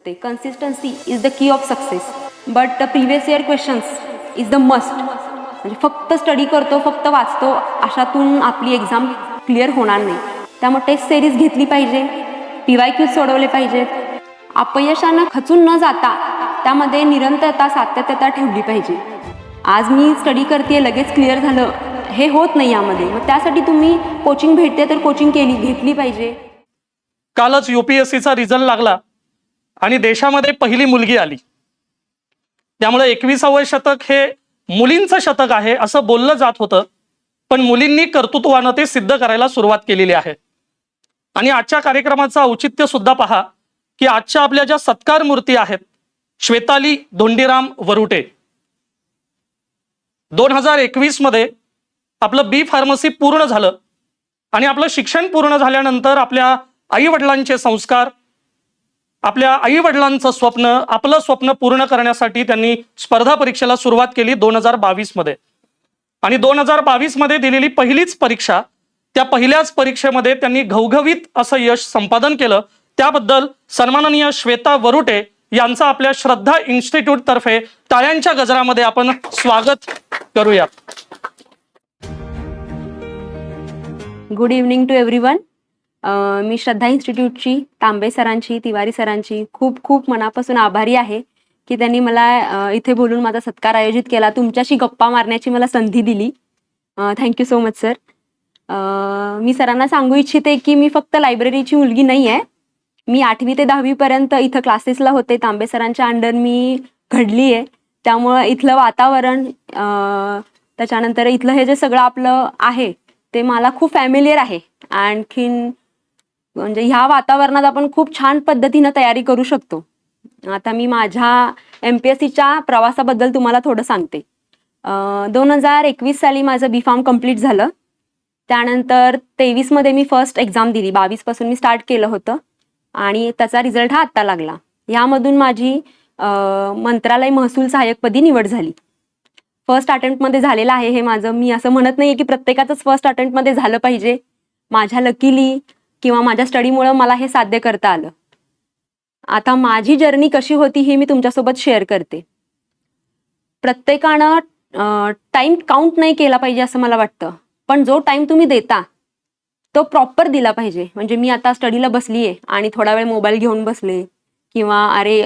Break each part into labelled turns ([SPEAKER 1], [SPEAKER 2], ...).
[SPEAKER 1] पडते consistency is the key of success but previous year questions is the must म्हणजे फक्त study करतो फक्त वाचतो अशातून आपली एक्झाम क्लिअर होणार नाही. त्यामुळे टेस्ट सिरीज घेतली पाहिजे पी वाय क्यूज सोडवले पाहिजेत. अपयशानं खचून न जाता त्यामध्ये निरंतरता सातत्यता ठेवली पाहिजे. आज मी स्टडी करते लगेच क्लिअर झालं. हे होत नाही यामध्ये. मग त्यासाठी तुम्ही कोचिंग भेटते तर कोचिंग केली घेतली पाहिजे.
[SPEAKER 2] कालच युपीएससीचा रिझल्ट लागला. आणि देशामध्ये पहिली मुलगी आली. त्यामुळे एकविसावं शतक हे मुलींचं शतक आहे असं बोललं जात होतं. पण मुलींनी कर्तृत्वानं ते सिद्ध करायला सुरुवात केलेली आहे. आणि आजच्या कार्यक्रमाचं औचित्य सुद्धा पहा की आजच्या आपल्या ज्या सत्कार मूर्ती आहेत श्वेताली धोंडीराम वरुटे. दोन हजार एकवीसमध्ये आपलं बी फार्मसी पूर्ण झालं. आणि आपलं शिक्षण पूर्ण झाल्यानंतर आपल्या आई वडिलांचे संस्कार आपल्या आई वडिलांचं स्वप्न आपलं स्वप्न पूर्ण करण्यासाठी त्यांनी स्पर्धा परीक्षेला सुरुवात केली दोन हजार बावीसमध्ये आणि दोन हजार बावीसमध्ये दिलेली पहिलीच परीक्षा त्या पहिल्याच परीक्षेमध्ये त्यांनी घवघवीत असं यश संपादन केलं. त्याबद्दल सन्माननीय श्वेता वरुटे यांचा आपल्या श्रद्धा इन्स्टिट्यूट तर्फे टाळ्यांच्या गजरामध्ये आपण स्वागत करूयात
[SPEAKER 1] good evening to every one मी श्रद्धा इन्स्टिट्यूटची तांबे सरांची तिवारी सरांची खूप खूप मनापासून आभारी आहे की त्यांनी मला इथे बोलून माझा सत्कार आयोजित केला. तुमच्याशी गप्पा मारण्याची मला संधी दिली. Thank you so much sir मी सरांना सांगू इच्छिते की मी फक्त लायब्ररीची मुलगी नाही आहे. मी आठवी ते दहावीपर्यंत इथं क्लासेसला होते. तांबे सरांच्या अंडर मी घडली आहे. त्यामुळं इथलं वातावरण त्याच्यानंतर इथलं हे जे सगळं आपलं आहे ते मला खूप फॅमिलियर आहे. आणखीन म्हणजे ह्या वातावरणात आपण खूप छान पद्धतीनं तयारी करू शकतो. आता मी माझ्या एम पी एस सीच्या प्रवासाबद्दल तुम्हाला थोडं सांगते. दोन हजार एकवीस साली माझं बी फार्म कंप्लीट झालं. त्यानंतर तेवीसमध्ये मी फर्स्ट एक्झाम दिली. बावीसपासून मी स्टार्ट केलं होतं. आणि त्याचा रिझल्ट हा आत्ता लागला. यामधून माझी मंत्रालय महसूल सहाय्यकपदी निवड झाली. फर्स्ट अटेम्प्टमध्ये झालेलं आहे हे माझं. मी असं म्हणत नाही की प्रत्येकाचंच फर्स्ट अटेम्प्टमध्ये झालं पाहिजे. माझ्या लकीली किंवा माझ्या स्टडीमुळं मला हे साध्य करता आलं. आता माझी जर्नी कशी होती हे मी तुमच्यासोबत शेअर करते. प्रत्येकानं टाइम काउंट नाही केला पाहिजे असं मला वाटतं. पण जो टाइम तुम्ही देता तो प्रॉपर दिला पाहिजे. म्हणजे मी आता स्टडीला बसली आहे आणि थोडा वेळ मोबाईल घेऊन बसले किंवा अरे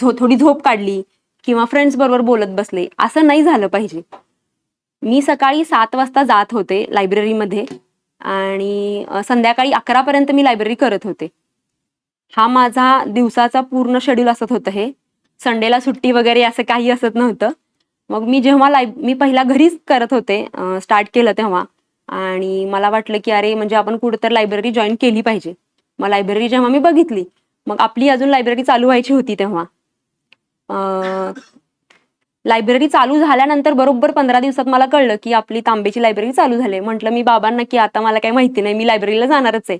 [SPEAKER 1] झो थोडी झोप काढली किंवा फ्रेंड्स बरोबर बोलत बसले असं नाही झालं पाहिजे. मी सकाळी सात वाजता जात होते लायब्ररीमध्ये आणि संध्याकाळी अकरापर्यंत मी लायब्ररी करत होते. हा माझा दिवसाचा पूर्ण शेड्यूल असत होतं हे. संडेला सुट्टी वगैरे असं काही असत नव्हतं. मग मी जेव्हा लाय मी पहिला घरीच करत होते स्टार्ट केलं तेव्हा. आणि मला वाटलं की अरे म्हणजे आपण कुठं लायब्ररी जॉईन केली पाहिजे. मग लायब्ररी जेव्हा मी बघितली मग आपली अजून लायब्ररी चालू व्हायची होती तेव्हा. लायब्ररी चालू झाल्यानंतर बरोबर पंधरा दिवसात मला कळलं की आपली तांबेची लायब्ररी चालू झाली. म्हटलं मी बाबांना की आता मला काही माहिती नाही मी लायब्ररीला जाणारच आहे.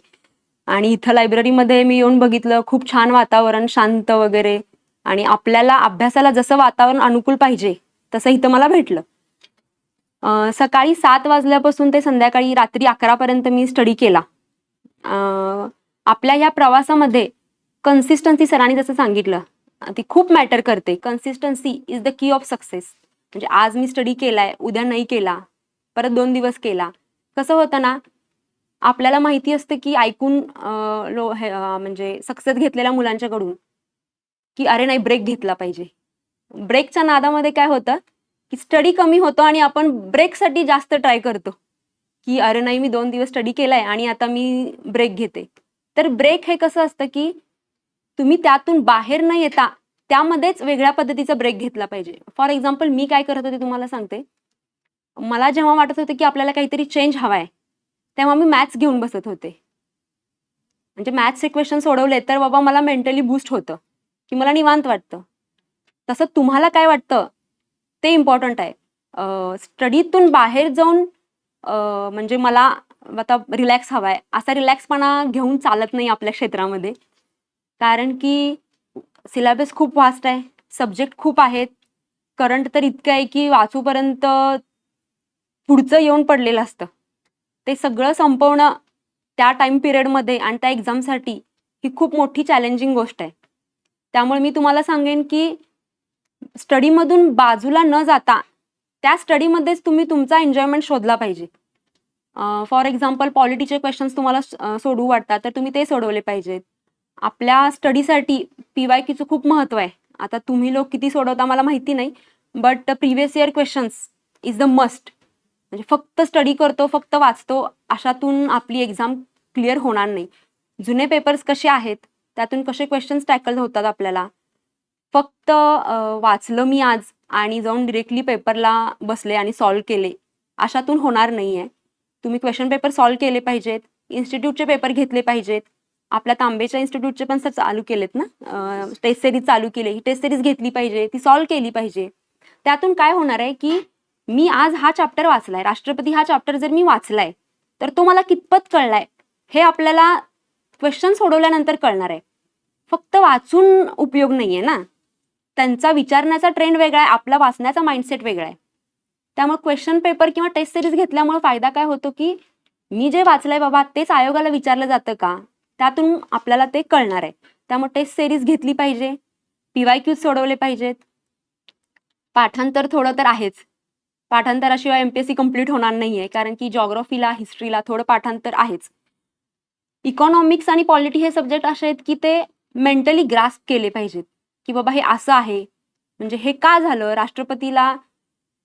[SPEAKER 1] आणि इथं लायब्ररीमध्ये मी येऊन बघितलं खूप छान वातावरण शांत वगैरे. आणि आपल्याला अभ्यासाला जसं वातावरण अनुकूल पाहिजे तसं इथं मला भेटलं. सकाळी सात वाजल्यापासून ते संध्याकाळी रात्री अकरापर्यंत मी स्टडी केला. आपल्या या प्रवासामध्ये कन्सिस्टन्सी सरांनी जसं सांगितलं ती खूप मॅटर करते. Consistency is the key of success म्हणजे आज मी स्टडी केलाय उद्या नाही केला परत दोन दिवस केला. कसं होतं ना आपल्याला माहिती असतं की ऐकून लो म्हणजे सक्सेस घेतलेल्या मुलांच्याकडून की अरे नाही ब्रेक घेतला पाहिजे. ब्रेकच्या नादामध्ये काय होतं की स्टडी कमी होतो आणि आपण ब्रेकसाठी जास्त ट्राय करतो. की अरे नाही मी दोन दिवस स्टडी केलाय आणि आता मी ब्रेक घेते. तर ब्रेक हे कसं असतं की तुम्ही त्यातून बाहेर न येता त्यामध्येच वेगळ्या पद्धतीचा ब्रेक घेतला पाहिजे. फॉर एक्झाम्पल मी काय करत होते तुम्हाला सांगते. मला जेव्हा वाटत होतं की आपल्याला काहीतरी चेंज हवाय तेव्हा मी मॅथ्स घेऊन बसत होते. म्हणजे मॅथ्स इक्वेशन सोडवले तर बाबा मला मेंटली बूस्ट होतं की मला निवांत वाटतं. तसं तुम्हाला काय वाटतं? ते इम्पॉर्टंट आहे. स्टडीतून बाहेर जाऊन म्हणजे मला आता रिलॅक्स हवाय. असा रिलॅक्सपणा घेऊन चालत नाही आपल्या क्षेत्रामध्ये. कारण की सिलेबस खूप वास्ट आहे. सब्जेक्ट खूप आहेत. करंट तर इतकं आहे की वाचूपर्यंत पुढचं येऊन पडलेलं असतं. ते सगळं संपवणं त्या टाइम पिरियडमध्ये आणि त्या एक्झामसाठी ही खूप मोठी चॅलेंजिंग गोष्ट आहे. त्यामुळे मी तुम्हाला सांगेन की स्टडीमधून बाजूला न जाता त्या स्टडीमध्येच तुम्ही तुमचा एन्जॉयमेंट शोधला पाहिजे. फॉर एक्झाम्पल पॉलिटीचे क्वेश्चन्स तुम्हाला सोडवू वाटतात तर तुम्ही ते सोडवले पाहिजेत. आपल्या स्टडीसाठी पी वाय क्यूचं खूप महत्त्व आहे. आता तुम्ही लोक किती सोडवता मला माहिती नाही but previous year questions is the must म्हणजे फक्त स्टडी करतो फक्त वाचतो अशातून आपली एक्झाम क्लिअर होणार नाही. जुने पेपर्स कसे आहेत त्यातून कसे क्वेश्चन्स टॅकल होतात आपल्याला. फक्त वाचलं मी आज आणि जाऊन डिरेक्टली पेपरला बसले आणि सॉल्व केले अशातून होणार नाही आहे तुम्ही क्वेश्चन पेपर सॉल्व केले पाहिजेत इन्स्टिट्यूटचे पेपर घेतले पाहिजेत आपल्या तांबेच्या इन्स्टिट्यूटचे पण सर चालू केलेत ना? टेस्ट सिरीज चालू केली. ही टेस्ट सिरीज घेतली पाहिजे. ती सॉल्व केली पाहिजे. त्यातून काय होणार आहे की मी आज हा चॅप्टर वाचलाय. राष्ट्रपती हा चॅप्टर जर मी वाचलाय तर तो मला कितपत कळलाय? हे आपल्याला क्वेश्चन सोडवल्यानंतर कळणार आहे. फक्त वाचून उपयोग नाहीये ना? त्यांचा विचारण्याचा ट्रेंड वेगळा आहे. आपला वाचण्याचा माइंडसेट वेगळा आहे. त्यामुळे क्वेश्चन पेपर किंवा टेस्ट सिरीज घेतल्यामुळे फायदा काय होतो की मी जे वाचलंय बाबा तेच आयोगाला विचारलं जातं का? त्यातून आपल्याला ते कळणार आहे. त्यामुळे टेस्ट सिरीज घेतली पाहिजे. पीवाय क्यूज सोडवले पाहिजेत. पाठांतर थोडं तर आहेच. पाठांतराशिवाय एमपीएससी कंप्लीट होणार नाहीये कारण की जॉग्रफीला हिस्ट्रीला थोडं पाठांतर आहेच. इकॉनॉमिक्स आणि पॉलिटी हे सब्जेक्ट असे आहेत की ते मेंटली ग्रास्प केले पाहिजेत. की बाबा हे असं आहे. म्हणजे हे का झालं? राष्ट्रपतीला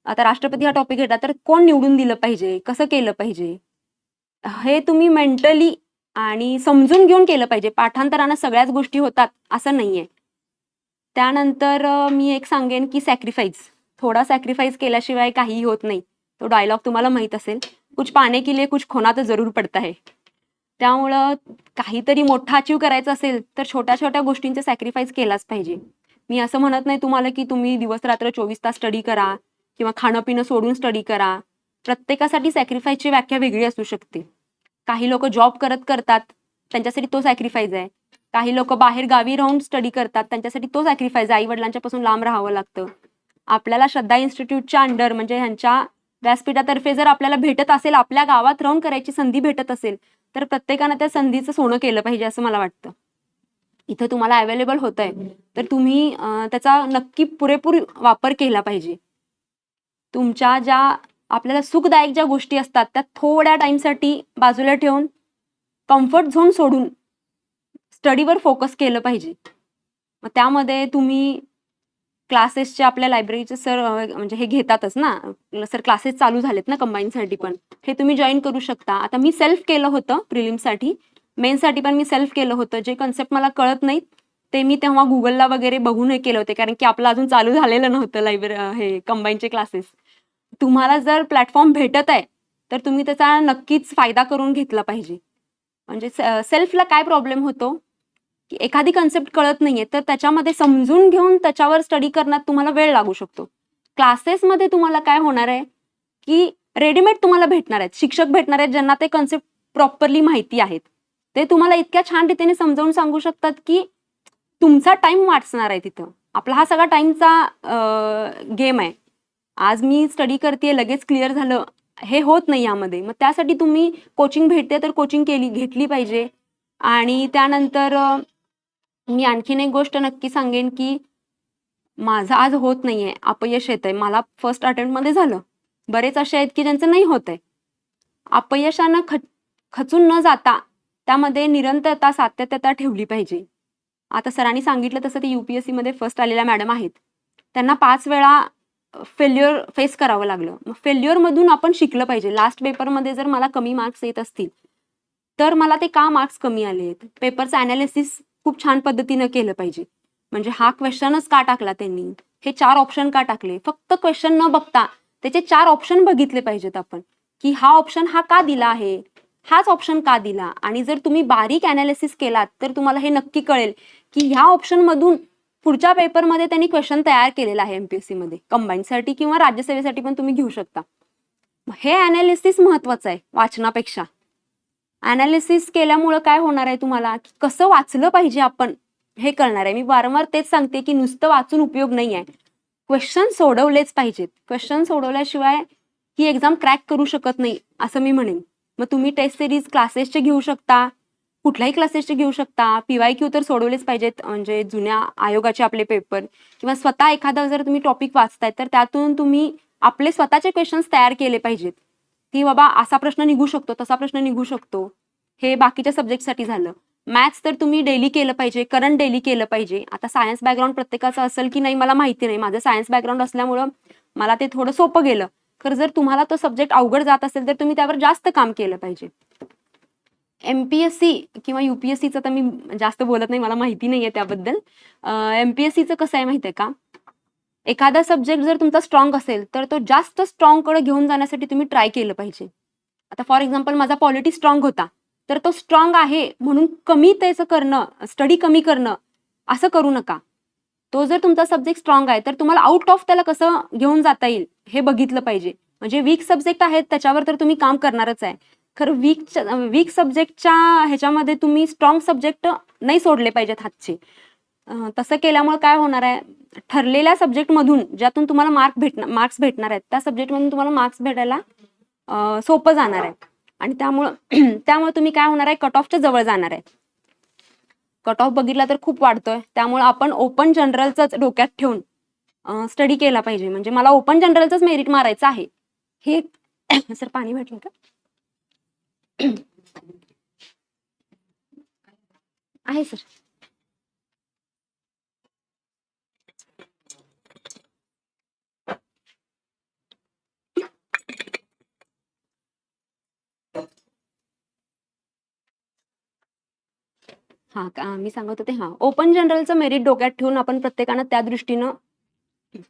[SPEAKER 1] आता राष्ट्रपती हा टॉपिक घेतला तर कोण निवडून दिलं पाहिजे? कसं केलं पाहिजे? हे तुम्ही मेंटली आणि समजून घेऊन केलं पाहिजे. पाठांतरानं सगळ्याच गोष्टी होतात असं नाहीये. त्यानंतर मी एक सांगेन की सॅक्रिफाईस थोडा सॅक्रिफाईस केल्याशिवाय काहीही होत नाही. तो डायलॉग तुम्हाला माहीत असेल. कुछ पाने के लिए कुछ खोना तर जरूर पडत आहे त्यामुळं काहीतरी मोठा अचीव करायचं असेल तर छोट्या छोट्या गोष्टींचे सॅक्रिफाईस केलाच पाहिजे. मी असं म्हणत नाही तुम्हाला की तुम्ही दिवस रात्र चोवीस तास स्टडी करा किंवा खाणं पिणं सोडून स्टडी करा. प्रत्येकासाठी सॅक्रिफाईसची व्याख्या वेगळी असू शकते. काही लोक जॉब करत करतात त्यांच्यासाठी तो सॅक्रिफाईस आहे. काही लोक बाहेर गावी राहून स्टडी करतात त्यांच्यासाठी तो सॅक्रिफाईस आहे. आई वडिलांच्या पासून लांब राहावं लागतं. आपल्याला श्रद्धा इन्स्टिट्यूटच्या अंडर म्हणजे ह्यांच्या व्यासपीठातर्फे जर आपल्याला भेटत असेल आपल्या गावात राहून करायची संधी भेटत असेल तर प्रत्येकानं त्या संधीचं सोनं केलं पाहिजे असं मला वाटतं. इथं तुम्हाला अवेलेबल होत आहे तर तुम्ही त्याचा नक्की पुरेपूर वापर केला पाहिजे. तुमच्या ज्या आपल्याला सुखदायक ज्या गोष्टी असतात त्या थोड्या टाइमसाठी बाजूला ठेवून कम्फर्ट झोन सोडून स्टडीवर फोकस केलं पाहिजे. मग त्यामध्ये तुम्ही क्लासेसचे आपल्या लायब्ररीचे सर म्हणजे हे घेतातच ना सर क्लासेस चालू झालेत ना कंबाईनसाठी पण. हे तुम्ही जॉईन करू शकता. आता मी सेल्फ केलं होतं प्रिलिमसाठी मेनसाठी पण मी सेल्फ केलं होतं. जे कन्सेप्ट मला कळत नाहीत ते मी तेव्हा गुगलला वगैरे बघून हे केलं होते. कारण की आपलं अजून चालू झालेलं नव्हतं लायब्ररी हे कंबाईनचे क्लासेस तुम्हाला जर प्लॅटफॉर्म भेटत आहे तर तुम्ही त्याचा नक्कीच फायदा करून घेतला पाहिजे. म्हणजे सेल्फला काय प्रॉब्लेम होतो? की एखादी कन्सेप्ट कळत नाहीये तर त्याच्यामध्ये समजून घेऊन त्याच्यावर स्टडी करण्यात तुम्हाला वेळ लागू शकतो. क्लासेसमध्ये तुम्हाला काय होणार आहे? की रेडीमेड तुम्हाला भेटणार आहेत शिक्षक भेटणार आहेत ज्यांना ते कन्सेप्ट प्रॉपरली माहिती आहेत. ते तुम्हाला इतक्या छान रीतीने समजावून सांगू शकतात की तुमचा टाइम वाचणार आहे तिथं. आपला हा सगळा टाइमचा गेम आहे. आज मी स्टडी करते लगेच क्लिअर झालं. हे होत नाही यामध्ये. मग त्यासाठी तुम्ही कोचिंग भेटते तर कोचिंग केली घेतली पाहिजे. आणि त्यानंतर मी आणखीन एक गोष्ट नक्की सांगेन की माझं आज होत नाहीये. अपयश येत आहे मला फर्स्ट अटेम्प्टमध्ये झालं. बरेच असे आहेत की ज्यांचं नाही होत आहे. अपयशानं ख खचून न जाता त्यामध्ये निरंतरता सातत्यता ठेवली पाहिजे. आता सरांनी सांगितलं तसं ते युपीएससी मध्ये फर्स्ट आलेल्या मॅडम आहेत. त्यांना पाच वेळा फेल्युअर फेस करावं लागलं. मग फेल्युअरमधून मधून आपण शिकलं पाहिजे. लास्ट पेपरमध्ये जर मला कमी मार्क्स येत असतील तर मला ते का मार्क्स कमी आले? आहेत पेपरचं अनालिसिस खूप छान पद्धतीनं केलं पाहिजे. म्हणजे हा क्वेश्चनच का टाकला त्यांनी? हे चार ऑप्शन का टाकले? फक्त क्वेश्चन न बघता त्याचे चार ऑप्शन बघितले पाहिजेत आपण. की हा ऑप्शन हा का दिला आहे? हाच ऑप्शन का दिला? आणि जर तुम्ही बारीक अनालिसिस केलात तर तुम्हाला हे नक्की कळेल की ह्या ऑप्शन मधून पुढच्या पेपरमध्ये त्यांनी क्वेश्चन तयार केलेला आहे एमपीएससी मध्ये. कंबाईनसाठी किंवा राज्यसेवेसाठी पण तुम्ही घेऊ शकता. हे अनालिसिस महत्वाचं आहे वाचनापेक्षा. अनालिसिस केल्यामुळं काय होणार आहे तुम्हाला? की कसं वाचलं पाहिजे आपण? हे कळणार आहे. मी वारंवार तेच सांगते की नुसतं वाचून उपयोग नाही आहे क्वेश्चन सोडवलेच पाहिजेत. क्वेश्चन सोडवल्याशिवाय ही एक्झाम क्रॅक करू शकत नाही असं मी म्हणेन. मग तुम्ही टेस्ट सिरीज क्लासेसचे घेऊ शकता. कुठल्याही क्लासेसचे घेऊ शकता. पीवाय क्यू तर सोडवलेच पाहिजेत. म्हणजे जुन्या आयोगाचे आपले पेपर किंवा स्वतः एखादा जर तुम्ही टॉपिक वाचताय तर त्यातून तुम्ही आपले स्वतःचे क्वेश्चन्स तयार केले पाहिजेत. की बाबा असा प्रश्न निघू शकतो तसा प्रश्न निघू शकतो. हे बाकीच्या सब्जेक्टसाठी झालं. मॅथ्स तर तुम्ही डेली केलं पाहिजे करंट डेली केलं पाहिजे. आता सायन्स बॅकग्राऊंड प्रत्येकाचं असेल की नाही मला माहिती नाही. माझं सायन्स बॅकग्राऊंड असल्यामुळं मला ते थोडं सोपं गेलं. तर जर तुम्हाला तो सब्जेक्ट अवघड जात असेल तर तुम्ही त्यावर जास्त काम केलं पाहिजे. एमपीएससी किंवा युपीएससीचं तर मी जास्त बोलत नाही मला माहिती नाहीये त्याबद्दल. एमपीएससीचं कसं आहे माहिती आहे का? एखादा सब्जेक्ट जर तुमचा स्ट्रॉंग असेल तर तो जास्त स्ट्रॉंगकडे घेऊन जाण्यासाठी तुम्ही ट्राय केलं पाहिजे. आता फॉर एक्झाम्पल माझा पॉलिटी स्ट्रॉंग होता तर तो स्ट्रॉंग आहे म्हणून कमी त्याचं करणं स्टडी कमी करणं असं करू नका. तो जर तुमचा सब्जेक्ट स्ट्रॉंग आहे तर तुम्हाला आउट ऑफ त्याला कसं घेऊन जाता येईल हे बघितलं पाहिजे. म्हणजे वीक सब्जेक्ट आहेत त्याच्यावर तर तुम्ही काम करणारच आहे. खरं वीक वीक सब्जेक्टच्या ह्याच्यामध्ये तुम्ही स्ट्रॉंग सब्जेक्ट नाही सोडले पाहिजेत हातचे. तसं केल्यामुळे काय होणार आहे? ठरलेल्या सब्जेक्टमधून ज्यातून तुम्हाला मार्क भेटणार मार्क्स भेटणार आहेत त्या सब्जेक्टमधून तुम्हाला मार्क्स भेटायला सोपं जाणार आहे. आणि त्यामुळं त्यामुळे तुम्ही काय होणार आहे? कट ऑफच्या जवळ जाणार आहे. कट ऑफ बघितला तर खूप वाढतोय. त्यामुळे आपण ओपन जनरलचाच डोक्यात ठेवून स्टडी केला पाहिजे. म्हणजे मला ओपन जनरलच मेरिट मारायचं आहे. हे सर पाणी भेटलं का? आहे सर. हा का मी सांगत होते हा. ओपन जनरलचं मेरिट डोक्यात ठेवून आपण प्रत्येकानं त्या दृष्टीनं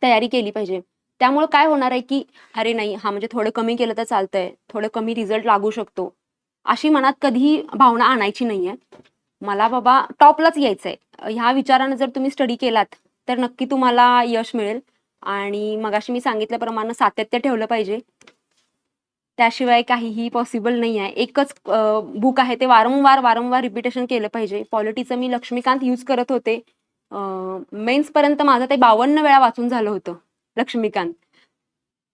[SPEAKER 1] तयारी केली पाहिजे. त्यामुळे काय होणार आहे की अरे नाही हा म्हणजे थोडं कमी केलं तर चालतंय. थोडं कमी रिझल्ट लागू शकतो. अशी मनात कधीही भावना आणायची नाहीये. मला बाबा टॉपलाच यायचंय. ह्या विचारानं जर तुम्ही स्टडी केलात तर नक्की तुम्हाला यश मिळेल. आणि मगाशी मी सांगितल्याप्रमाणे सातत्य ठेवलं पाहिजे. त्याशिवाय काहीही पॉसिबल नाही आहे एकच बुक आहे ते वारंवार वारंवार रिपिटेशन केलं पाहिजे. पॉलिटीचं मी लक्ष्मीकांत यूज करत होते. मेन्स पर्यंत माझं ते बावन्न वेळा वाचून झालं होतं लक्ष्मीकांत.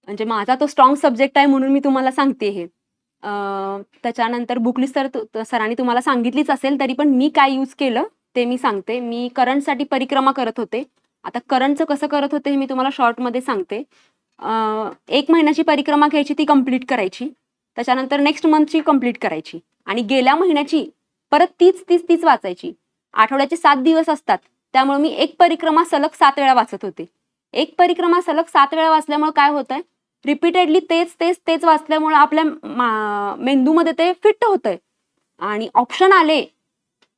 [SPEAKER 1] म्हणजे माझा तो स्ट्रॉंग सब्जेक्ट आहे म्हणून मी तुम्हाला सांगते हे. त्याच्यानंतर बुकलिस्ट तर तू त- सरांनी तुम्हाला सांगितलीच असेल तरी पण मी काय यूज केलं ते मी सांगते. मी करंटसाठी परिक्रमा करत होते. आता करंटचं कसं करत होते हे मी तुम्हाला शॉर्टमध्ये सांगते. एक महिन्याची परिक्रमा घ्यायची ती कंप्लीट करायची. त्याच्यानंतर नेक्स्ट मंथची कंप्लीट करायची. आणि गेल्या महिन्याची परत तीच तीच तीच वाचायची. आठवड्याचे सात दिवस असतात. त्यामुळे मी एक परिक्रमा सलग सात वेळा वाचत होते. एक परिक्रमा सलग सात वेळा वाचल्यामुळे काय होतंय? रिपीटेडली तेच तेच तेच वाचल्यामुळे आपल्या मेंदूमध्ये ते फिट होतंय. आणि ऑप्शन आले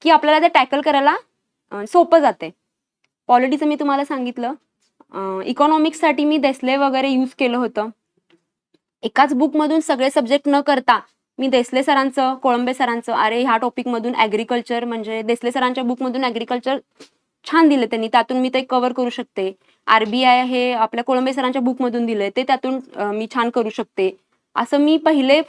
[SPEAKER 1] की आपल्याला ते टॅकल करायला सोपं जाते पॉलिटीचं मी तुम्हाला सांगितलं. इकॉनॉमिक्ससाठी मी देसले वगैरे यूज केलं होतं. एकाच बुकमधून सगळे सब्जेक्ट न करता मी देसले सरांचं कोळंबे सरांचं अरे ह्या टॉपिकमधून ॲग्रिकल्चर म्हणजे देसले सरांच्या बुकमधून ॲग्रिकल्चर छान दिलं त्यांनी. त्यातून मी ते कव्हर करू शकते. आरबीआय हे आपल्या कोळंबे सरांच्या बुकमधून दिलंय. ते त्यातून मी छान करू शकते. असं मी पहिले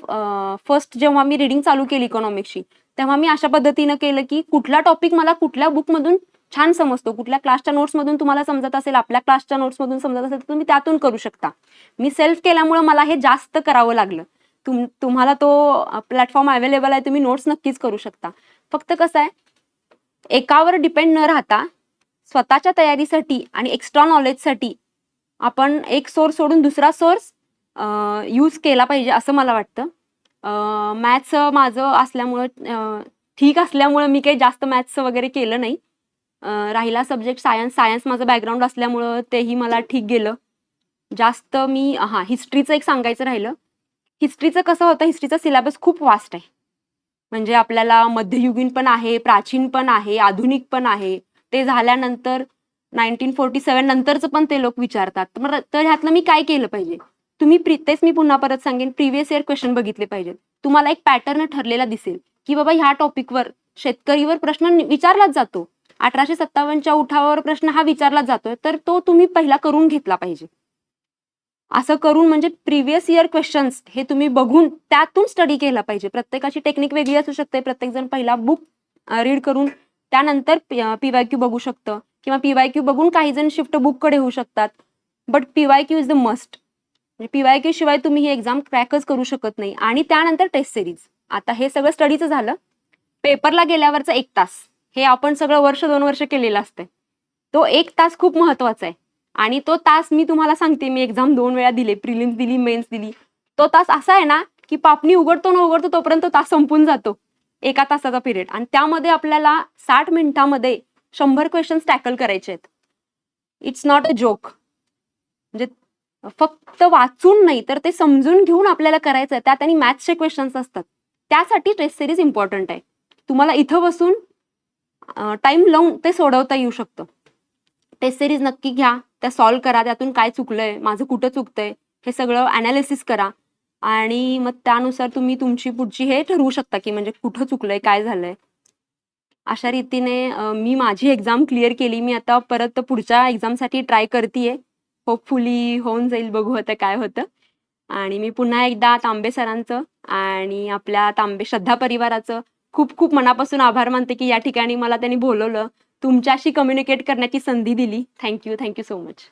[SPEAKER 1] फर्स्ट जेव्हा मी रिडिंग चालू केली इकॉनॉमिक्सची तेव्हा मी अशा पद्धतीनं केलं की कुठला टॉपिक मला कुठल्या बुकमधून छान समजतो. कुठल्या क्लासच्या नोट्समधून तुम्हाला समजत असेल आपल्या क्लासच्या नोट्समधून समजत असेल तर तुम्ही त्यातून करू शकता. मी सेल्फ केल्यामुळे मला हे जास्त करावं लागलं. तुम तुम्हाला तो प्लॅटफॉर्म अवेलेबल आहे तुम्ही नोट्स नक्कीच करू शकता. फक्त कसं आहे एकावर डिपेंड न राहता स्वतःच्या तयारीसाठी आणि एक्स्ट्रा नॉलेजसाठी आपण एक सोर्स सोडून दुसरा सोर्स यूज केला पाहिजे असं मला वाटतं. मॅथ्स माझं असल्यामुळं ठीक असल्यामुळं मी काही जास्त मॅथ्स वगैरे केलं नाही. राहिला सब्जेक्ट सायन्स सायन्स माझं बॅकग्राऊंड असल्यामुळं तेही मला ठीक गेलं. जास्त मी हां हिस्ट्रीचं एक सांगायचं राहिलं. हिस्ट्रीचं कसं होतं हिस्ट्रीचा सिलेबस खूप वास्ट आहे. म्हणजे आपल्याला मध्ययुगीन पण आहे प्राचीन पण आहे आधुनिक पण आहे. ते झाल्यानंतर नाईन्टीन फोर्टी सेवन नंतरचं पण ते लोक विचारतात. तर ह्यातलं मी काय केलं पाहिजे? तुम्ही तेच मी पुन्हा परत सांगेन प्रिव्हियस इयर क्वेश्चन बघितले पाहिजेत. तुम्हाला एक पॅटर्न ठरलेला दिसेल की बाबा ह्या टॉपिकवर शेतकरीवर प्रश्न विचारलाच जातो. अठराशे सत्तावन्नच्या उठावावर प्रश्न हा विचारला जातोय तर तो तुम्ही पहिला करून घेतला पाहिजे. असं करून म्हणजे प्रिव्हियस इयर क्वेश्चन्स हे तुम्ही बघून त्यातून स्टडी केला पाहिजे. प्रत्येकाची टेक्निक वेगळी असू शकते. प्रत्येक जण पहिला बुक रीड करून त्यानंतर पीवाय क्यू बघू शकतं. किंवा पीवाय क्यू बघून काही जण शिफ्ट बुककडे होऊ शकतात. But P Y Q is the must P Y Q शिवाय तुम्ही ही एक्झाम क्रॅकच करू शकत नाही. आणि त्यानंतर टेस्ट सिरीज आता हे सगळं स्टडीचं झालं. पेपरला गेल्यावरचा एक तास. हे आपण सगळं वर्ष दोन वर्ष केलेलं असतंय. तो एक तास खूप महत्त्वाचा आहे. आणि तो तास मी तुम्हाला सांगते. मी एक्झाम दोन वेळा दिले. प्रिलिम्स दिली मेन्स दिली. तो तास असा आहे ना की पापणी उघडतो न उघडतो तोपर्यंत तास संपून जातो. एका तासाचा पिरियड आणि त्यामध्ये आपल्याला साठ मिनिटामध्ये शंभर क्वेश्चन्स टॅकल करायचे आहेत. इट्स नॉट अ जोक म्हणजे फक्त वाचून नाही तर ते समजून घेऊन आपल्याला करायचं आहे. त्यात आणि मॅथ्सचे क्वेश्चन्स असतात. त्यासाठी टेस्ट सिरीज इम्पॉर्टंट आहे. तुम्हाला इथं बसून टाइम लावून ते सोडवता येऊ शकतं. टेस्ट सिरीज नक्की घ्या. त्या सॉल्व्ह करा. त्यातून काय चुकलंय? माझं कुठं चुकतंय? हे सगळं अनालिसिस करा. आणि मग त्यानुसार तुम्ही तुमची पुढची हे ठरवू शकता की म्हणजे कुठं चुकलंय काय झालंय. अशा रीतीने मी माझी एक्झाम क्लिअर केली. मी आता परत पुढच्या एक्झामसाठी ट्राय करतेय. होपफुली होऊन जाईल बघू आता काय होतं. आणि मी पुन्हा एकदा तांबे सरांचं आणि आपल्या तांबे श्रद्धा परिवाराचं खूप खूप मनापासून आभार मानते की या ठिकाणी मला त्यांनी बोलवलं. तुमच्याशी कम्युनिकेट करण्याची संधी दिली. Thank you thank you so much